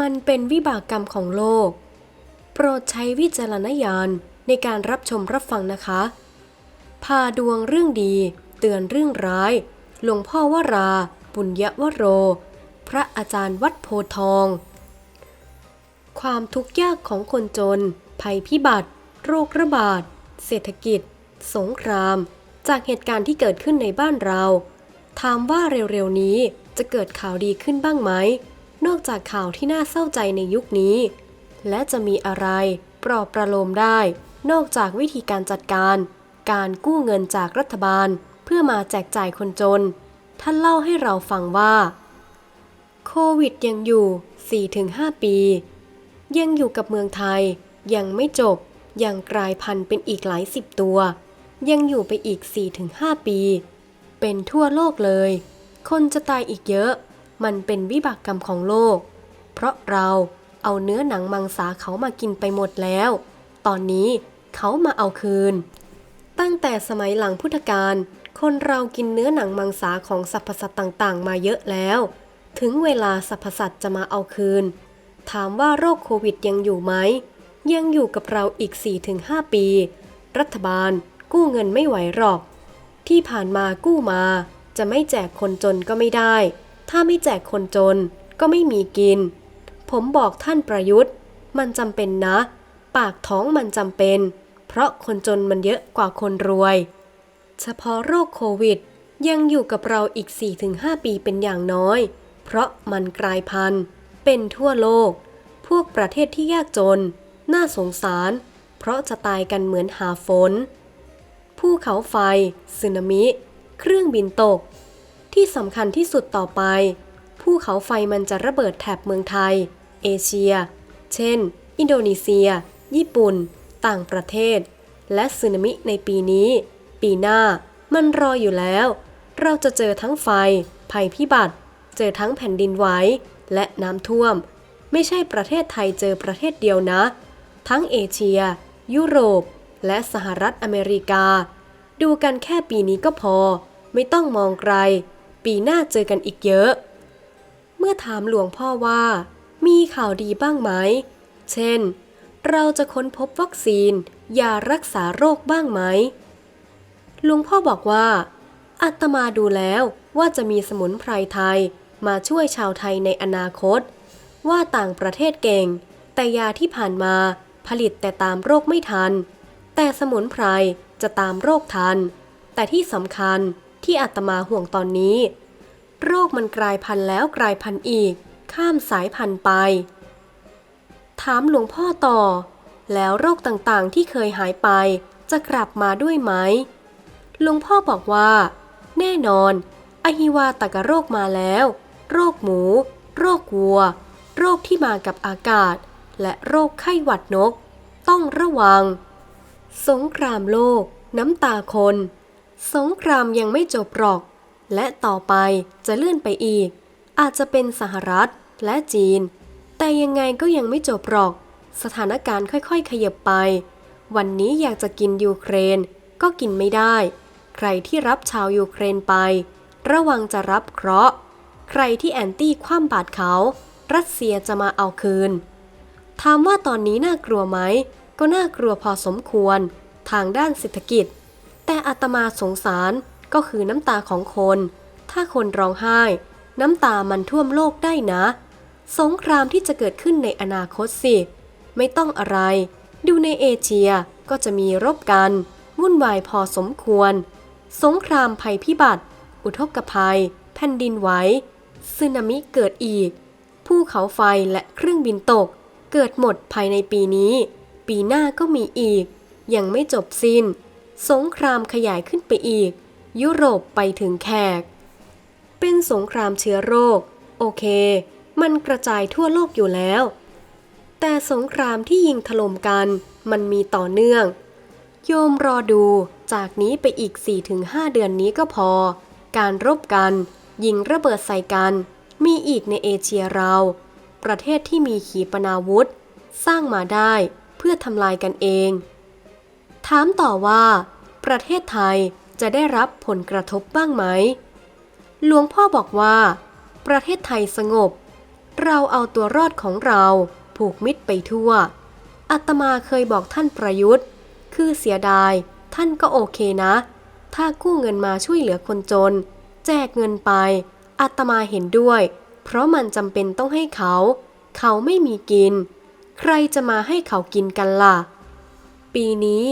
มันเป็นวิบากกรรมของโลก โปรดใช้วิจารณญาณในการรับชมรับฟังนะคะ พาดวงเรื่องดี เตือนเรื่องร้าย หลวงพ่อวราปุญญวโร พระอาจารย์วัดโพทอง ความทุกข์ยากของคนจน ภัยพิบัติ โรคระบาด เศรษฐกิจ สงคราม จากเหตุการณ์ที่เกิดขึ้นในบ้านเรา ถามว่าเร็วๆนี้จะเกิดข่าวดีขึ้นบ้างไหม นอกจากข่าวที่น่าเศร้าใจในยุคนี้ และจะมีอะไรปลอบประโลมได้ นอกจากวิธีการจัดการ การกู้เงินจากรัฐบาล เพื่อมาแจกจ่ายคนจน ท่านเล่าให้เราฟังว่า โควิดยังอยู่ 4-5 ปี ยังอยู่กับเมืองไทย ยังไม่จบ ยังกลายพันธุ์เป็นอีกหลายสิบตัว ยังอยู่ไปอีก 4-5 ปี เป็นทั่วโลกเลย คนจะตายอีกเยอะ มันเป็นวิบากกรรมของโลก เพราะเราเอาเนื้อหนังมังสาเขามากินไปหมดแล้ว ตอนนี้เขามาเอาคืน ตั้งแต่สมัยหลังพุทธกาล คนเรากินเนื้อหนังมังสาของสรรพสัตว์ต่างๆ มาเยอะแล้ว ถึงเวลาสรรพสัตว์จะมาเอาคืน ถามว่าโรคโควิดยังอยู่ไหม ยังอยู่กับเราอีก 4-5 ปี รัฐบาล กู้เงินไม่ไหวหรอก ที่ผ่านมากู้มา จะไม่แจกคนจนก็ไม่ได้ ถ้าไม่แจกคนจนก็ไม่มีกิน ผมบอกท่านประยุทธ์ มันจำเป็นนะ ปากท้องมันจำเป็น เพราะคนจนมันเยอะกว่าคนรวย เฉพาะโรคโควิด ยังอยู่กับเราอีก 4-5 ปีเป็นอย่างน้อย เพราะมันกลายพันธุ์ เป็นทั่วโลก พวกประเทศที่ยากจน น่าสงสาร เพราะจะตายกันเหมือนหาฝนภูเขาไฟสึนามิ เครื่องบินตก ที่สำคัญที่สุดต่อไป ภูเขาไฟมันจะระเบิดแถบเมืองไทย เอเชีย เช่น อินโดนีเซีย ญี่ปุ่น ต่างประเทศ และสึนามิในปีนี้ ปีหน้า มันรออยู่แล้ว เราจะเจอทั้งไฟ ภัยพิบัติ เจอทั้งแผ่นดินไหว และน้ำท่วม ไม่ใช่ประเทศไทยเจอประเทศเดียวนะ ทั้งเอเชีย ยุโรป และสหรัฐอเมริกา ดูกันแค่ปีนี้ก็พอ ไม่ต้องมองไกล ปีหน้าเจอกันอีกเยอะ เมื่อถามหลวงพ่อว่า มีข่าวดีบ้างไหม เช่น เราจะค้นพบวัคซีนยารักษาโรคบ้างไหมหลวงพ่อบอกว่าอาตมาดูแล้วว่าจะมีสมุนไพรไทยมาช่วยชาวไทยในอนาคต ว่าต่างประเทศเก่ง แต่ยาที่ผ่านมาผลิตแต่ตามโรคไม่ทัน แต่สมุนไพรจะตามโรคทัน แต่ที่สำคัญ ที่อาตมาห่วงตอนนี้ โรคมันกลายพันธุ์แล้วกลายพันธุ์อีก ข้ามสายพันธุ์ไป ถามหลวงพ่อต่อ แล้วโรคต่างๆที่เคยหายไปจะกลับมาด้วยไหมหลวงพ่อบอกว่า แน่นอนอหิวาตกโรคมาแล้ว โรคหมู โรควัว โรคที่มากับอากาศ และโรคไข้หวัดนก ต้องระวัง สงครามโลก น้ำตาคน สงครามยังไม่จบหรอก และต่อไปจะเลื่อนไปอีก อาจจะเป็นสหรัฐและจีน แต่ยังไงก็ยังไม่จบหรอก สถานการณ์ค่อยๆ ขยับไป วันนี้อยากจะกินยูเครน ก็กินไม่ได้ ใครที่รับชาวยูเครนไป ระวังจะรับเคราะห์ ใครที่แอนตี้คว่ำบาตรเขา รัสเซียจะมาเอาคืน ถามว่าตอนนี้น่ากลัวไหม ก็น่ากลัวพอสมควร ทางด้านเศรษฐกิจ แต่อาตมาสงสารก็คือน้ำตาของคน ถ้าคนร้องไห้ น้ำตามันท่วมโลกได้นะ สงครามที่จะเกิดขึ้นในอนาคตสิ ไม่ต้องอะไร ดูในเอเชียก็จะมีรบกัน วุ่นวายพอสมควร สงครามภัยพิบัติ อุทกภัย แผ่นดินไหวสึนามิเกิดอีก ภูเขาไฟและเครื่องบินตก เกิดหมดภายในปีนี้ ปีหน้าก็มีอีก ยังไม่จบสิ้น สงครามขยายขึ้นไปอีก ยุโรปไปถึงแขก เป็นสงครามเชื้อโรค โอเค มันกระจายทั่วโลกอยู่แล้ว แต่สงครามที่ยิงถล่มกันมันมีต่อเนื่อง โยมรอดูจากนี้ไปอีก 4-5 เดือนนี้ก็พอ การรบกัน ยิงระเบิดใส่กัน มีอีกในเอเชียเรา ประเทศที่มีขีปนาวุธ สร้างมาได้เพื่อทำลายกันเอง ถามต่อว่า ประเทศไทยจะได้รับผลกระทบบ้างไหม หลวงพ่อบอกว่า ประเทศไทยสงบ เราเอาตัวรอดของเราผูกมิตรไปทั่วอาตมาเคยบอกท่านประยุทธ์ คือเสียดาย ท่านก็โอเคนะ ถ้ากู้เงินมาช่วยเหลือคนจน แจกเงินไปอาตมาเห็นด้วย เพราะมันจำเป็นต้องให้เขา เขาไม่มีกิน ใครจะมาให้เขากินกันล่ะ ปีนี้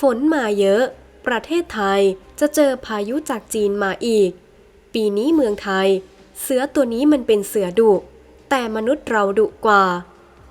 ฝนมาเยอะ ประเทศไทยจะเจอพายุจากจีนมาอีก ปีนี้เมืองไทย เสือตัวนี้มันเป็นเสือดุ แต่มนุษย์เราดุกว่า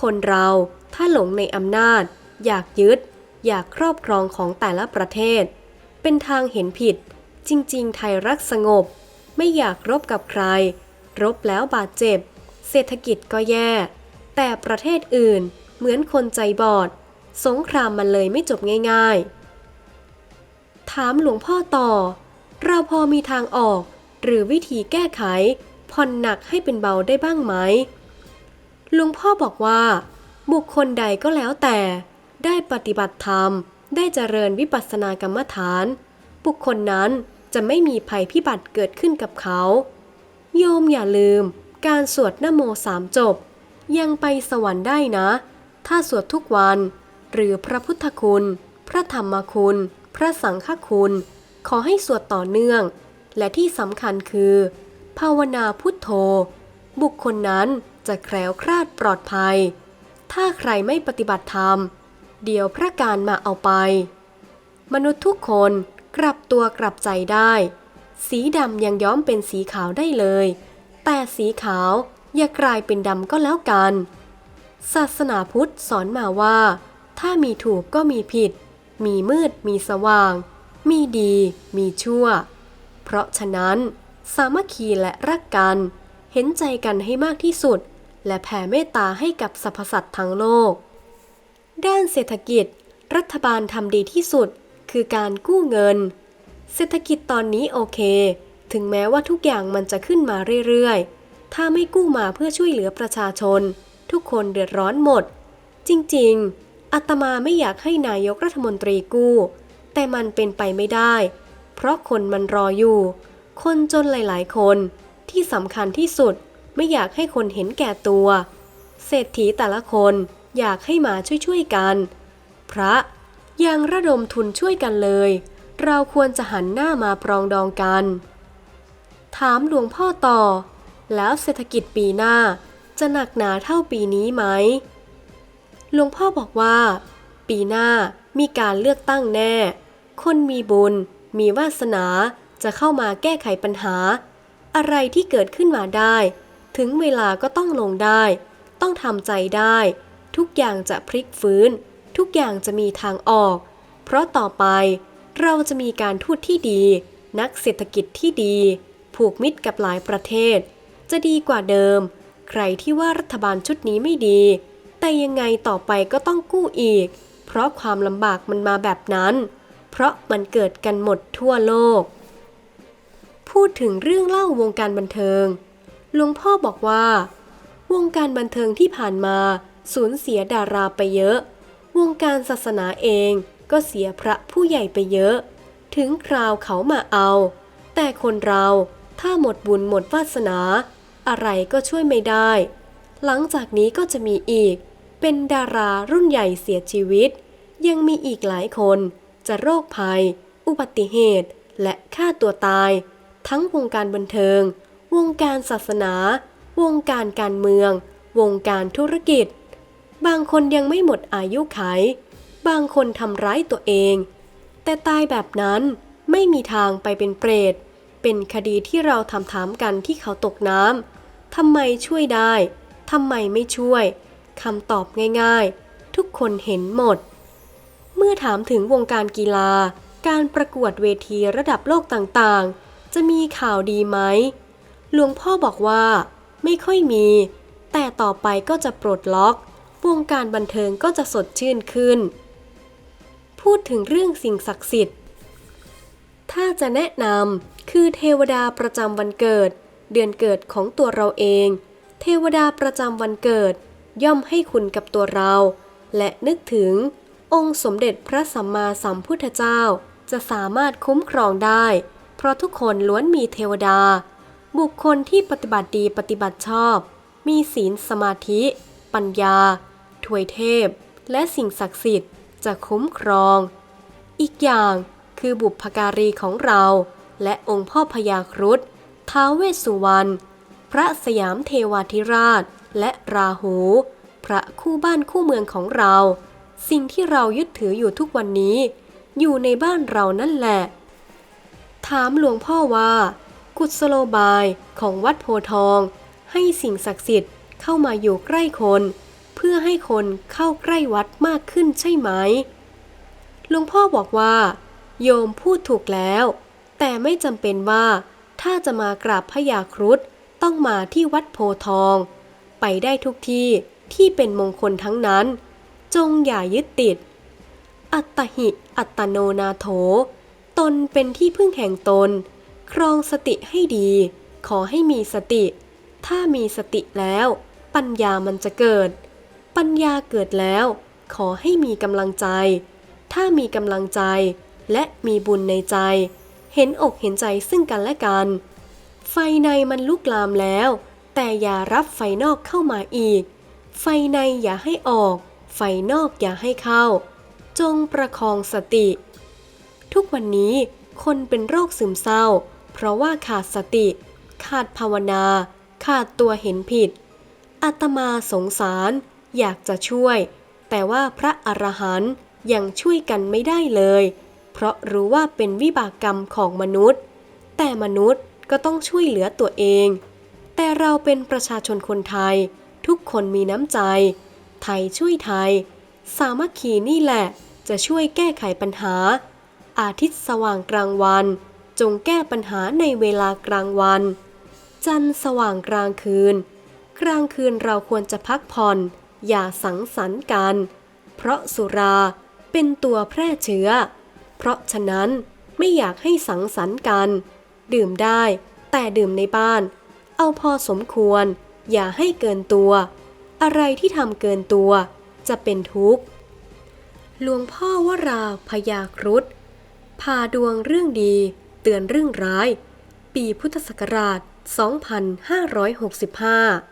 คนเราถ้าหลงในอำนาจ อยากยึด อยากครอบครองของแต่ละประเทศ เป็นทางเห็นผิด จริง ๆ ไทยรักสงบ ไม่อยากรบกับใคร รบแล้วบาดเจ็บ เศรษฐกิจก็แย่ แต่ประเทศอื่นเหมือนคนใจบอด สงครามมันเลยไม่จบง่ายๆ ถามหลวงพ่อต่อ เราพอมีทางออก หรือวิธีแก้ไขผ่อนหนักให้เป็นเบาได้บ้างไหมหลวงพ่อบอกว่า บุคคลใดก็แล้วแต่ ได้ปฏิบัติธรรม ได้เจริญวิปัสสนากรรมฐาน บุคคลนั้นจะไม่มีภัยพิบัติเกิดขึ้นกับเขา โยมอย่าลืม การสวดนโมสามจบ ยังไปสวรรค์ได้นะ ถ้าสวดทุกวัน หรือพระพุทธคุณ พระธรรมคุณ พระสังฆคุณ ขอให้สวดต่อเนื่อง และที่สำคัญคือ ภาวนาพุทโธ บุคคลนั้นจะแคล้วคลาดปลอดภัย ถ้าใครไม่ปฏิบัติธรรม เดี๋ยวพระการมาเอาไป มนุษย์ทุกคนกลับตัวกลับใจได้ สีดำยังย้อมเป็นสีขาวได้เลย แต่สีขาวอย่ากลายเป็นดำก็แล้วกัน ศาสนาพุทธสอนมาว่า ถ้ามีถูกก็มีผิด มีมืดมีสว่าง มีดี มีชั่ว เพราะฉะนั้น สามัคคีและรักกัน เห็นใจกันให้มากที่สุด และแผ่เมตตาให้กับสรรพสัตว์ทั้งโลก ด้านเศรษฐกิจ รัฐบาลทำดีที่สุด คือการกู้เงิน เศรษฐกิจตอนนี้โอเค ถึงแม้ว่าทุกอย่างมันจะขึ้นมาเรื่อยๆ ถ้าไม่กู้มาเพื่อช่วยเหลือประชาชน ทุกคนเดือดร้อนหมด จริง ๆ อาตมาไม่อยากให้นายกรัฐมนตรีกู้ แต่มันเป็นไปไม่ได้ เพราะคนมันรออยู่ คนจนหลายๆ คนที่สำคัญที่สุดไม่อยากให้คนเห็นแก่ตัว เศรษฐีแต่ละคนอยากให้มาช่วยๆกัน พระยังระดมทุนช่วยกันเลย เราควรจะหันหน้ามาปรองดองกัน ถามหลวงพ่อต่อ แล้วเศรษฐกิจปีหน้าจะหนักหนาเท่าปีนี้ไหม หลวงพ่อบอกว่า ปีหน้ามีการเลือกตั้งแน่ คนมีบุญ มีวาสนาจะเข้ามาแก้ไขปัญหา อะไรที่เกิดขึ้นมาได้ ถึงเวลาก็ต้องลงได้ ต้องทำใจได้ ทุกอย่างจะพลิกฟื้น ทุกอย่างจะมีทางออก เพราะต่อไปเราจะมีการทูตที่ดี นักเศรษฐกิจที่ดี ผูกมิตรกับหลายประเทศ จะดีกว่าเดิม ใครที่ว่ารัฐบาลชุดนี้ไม่ดี แต่ยังไงต่อไปก็ต้องกู้อีก เพราะความลำบากมันมาแบบนั้น เพราะมันเกิดกันหมดทั่วโลก พูดถึงเรื่องเล่าวงการบันเทิง หลวงพ่อบอกว่า วงการบันเทิงที่ผ่านมา สูญเสียดาราไปเยอะ วงการศาสนาเองก็เสียพระผู้ใหญ่ไปเยอะ ถึงคราวเขามาเอา แต่คนเราถ้าหมดบุญหมดวาสนา อะไรก็ช่วยไม่ได้ หลังจากนี้ก็จะมีอีก เป็นดารารุ่นใหญ่เสียชีวิต ยังมีอีกหลายคนจะโรคภัย อุบัติเหตุ และฆ่าตัวตาย ทั้งวงการบันเทิง วงการศาสนา วงการการเมือง วงการธุรกิจ บางคนยังไม่หมดอายุไข บางคนทำร้ายตัวเอง แต่ตายแบบนั้นไม่มีทางไปเป็นเปรต เป็นคดีที่เราทำถามกันที่เขาตกน้ำทำไมช่วยได้ทำไมไม่ช่วย คำตอบง่ายๆ ทุกคนเห็นหมด เมื่อถามถึงวงการกีฬา การประกวดเวทีระดับโลกต่างๆ จะมีข่าวดีไหม หลวงพ่อบอกว่าไม่ค่อยมี แต่ต่อไปก็จะปลดล็อก วงการบันเทิงก็จะสดชื่นขึ้น พูดถึงเรื่องสิ่งศักดิ์สิทธิ์ ถ้าจะแนะนำคือเทวดาประจำวันเกิด เดือนเกิดของตัวเราเอง เทวดาประจำวันเกิด ย่อมให้คุณกับตัวเรา และนึกถึง องค์สมเด็จพระสัมมาสัมพุทธเจ้า จะสามารถคุ้มครองได้ เพราะทุกคนล้วนมีเทวดา บุคคลที่ปฏิบัติดีปฏิบัติชอบ มีศีลสมาธิ ปัญญา ถวยเทพ และสิ่งศักดิ์สิทธิ์จะคุ้มครอง อีกอย่างคือบุพการีของเรา และองค์พ่อพญาครุฑท้าวเวสสุวรรณพระสยามเทวาธิราช และราหู พระคู่บ้านคู่เมืองของเรา สิ่งที่เรายึดถืออยู่ทุกวันนี้ อยู่ในบ้านเรานั่นแหละ ถามหลวงพ่อว่า กุศโลบายของวัดโพทอง ให้สิ่งศักดิ์สิทธิ์เข้ามาอยู่ใกล้คน เพื่อให้คนเข้าใกล้วัดมากขึ้นใช่ไหมหลวงพ่อบอกว่า โยมพูดถูกแล้ว แต่ไม่จำเป็นว่าถ้าจะมากราบพระยาครุฑต้องมาที่วัดโพทอง ไปได้ทุกที่ที่เป็นมงคลทั้งนั้น จงอย่ายึดติด อัตหิอัตโนนาโถ ตนเป็นที่พึ่งแห่งตน ครองสติให้ดี ขอให้มีสติ ถ้ามีสติแล้ว ปัญญามันจะเกิด ปัญญาเกิดแล้ว ขอให้มีกำลังใจ ถ้ามีกำลังใจและมีบุญในใจ เห็นอกเห็นใจซึ่งกันและกัน ไฟในมันลุกลามแล้ว แต่อย่ารับไฟนอกเข้ามาอีก ไฟในอย่าให้ออก ไฟนอกอย่าให้เข้า จงประคองสติ ทุกวันนี้คนเป็นโรคซึมเศร้า เพราะว่าขาดสติ ขาดภาวนา ขาดตัวเห็นผิด อาตมาสงสาร อยากจะช่วย แต่ว่าพระอรหันต์ยังช่วยกันไม่ได้เลย เพราะรู้ว่าเป็นวิบากกรรมของมนุษย์ แต่มนุษย์ก็ต้องช่วยเหลือตัวเอง แต่เราเป็นประชาชนคนไทย ทุกคนมีน้ำใจ ไทยช่วยไทย สามัคคีนี่แหละ จะช่วยแก้ไขปัญหา อาทิตย์สว่างกลางวัน จงแก้ปัญหาในเวลากลางวัน จันทร์สว่างกลางคืน กลางคืนเราควรจะพักผ่อน อย่าสังสรรค์กัน เพราะสุราเป็นตัวแพร่เชื้อ เพราะฉะนั้นไม่อยากให้สังสรรค์กัน ดื่มได้ แต่ดื่มในบ้าน เอาพอสมควร อย่าให้เกินตัว อะไรที่ทำเกินตัว จะเป็นทุกข์ หลวงพ่อวราพยาครุฑพาดวงเรื่องดี เตือนเรื่องร้าย ปีพุทธศักราช 2565